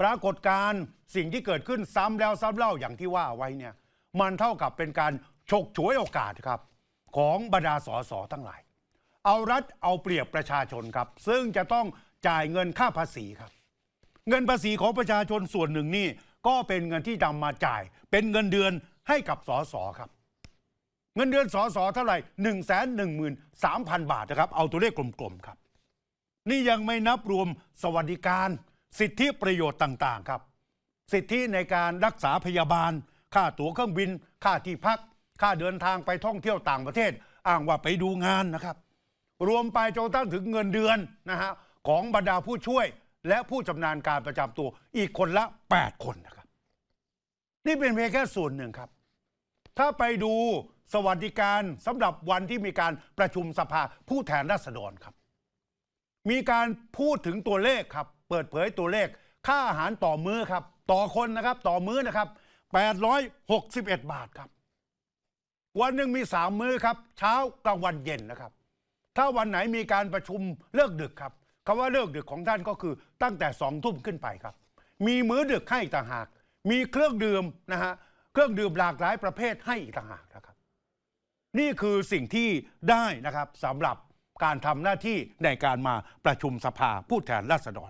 ปรากฏการณ์สิ่งที่เกิดขึ้นซ้ำแล้วซ้ำเล่าอย่างที่ว่าไว้เนี่ยมันเท่ากับเป็นการฉกฉวยโอกาสครับ ของบรรดาสสทั้งหลาย เอารัฐเอาเปรียบประชาชนครับ ซึ่งจะต้องจ่ายเงินค่าภาษีครับ เงินภาษีของประชาชนส่วนหนึ่งนี่ก็เป็นเงินที่นำมาจ่าย เป็นเงินเดือนให้กับสสครับ เงินเดือนสสเท่าไหร่1นึ่งแสนหนึ่งหมื่นสามพันบาทนะครับ เอาตัวเลขกลมๆครับ นี่ยังไม่นับรวมสวัสดิการ สิทธิประโยชน์ต่างๆครับ สิทธิในการรักษาพยาบาล ค่าตั๋วเครื่องบิน ค่าที่พัก ค่าเดินทางไปท่องเที่ยวต่างประเทศ อ้างว่าไปดูงานนะครับ รวมไปจนกระทั่งถึงเงินเดือนนะฮะของบรรดาผู้ช่วยและผู้ชำนาญการประจำตัวอีกคนละ 8 คนนะครับ นี่เป็นเพียงแค่ส่วนหนึ่งครับ ถ้าไปดูสวัสดิการสำหรับวันที่มีการประชุมสภาผู้แทนราษฎรครับ มีการพูดถึงตัวเลขครับ เปิดเผยตัวเลข ค่าอาหารต่อมื้อครับ ต่อคนนะครับ ต่อมื้อนะครับ 861 บาทครับ วันหนึ่งมีสามมื้อครับ เช้ากลางวันเย็นนะครับ ถ้าวันไหนมีการประชุมเลิกดึกครับคำว่าเลิกดึกของท่านก็คือตั้งแต่สองทุ่มขึ้นไปครับ มีมื้อดึกให้อีกต่างหาก มีเครื่องดื่มนะฮะเครื่องดื่มหลากหลายประเภทให้อีกต่างหากนะครับ นี่คือสิ่งที่ได้นะครับสำหรับการทำหน้าที่ในการมาประชุมสภาผู้แทนราษฎร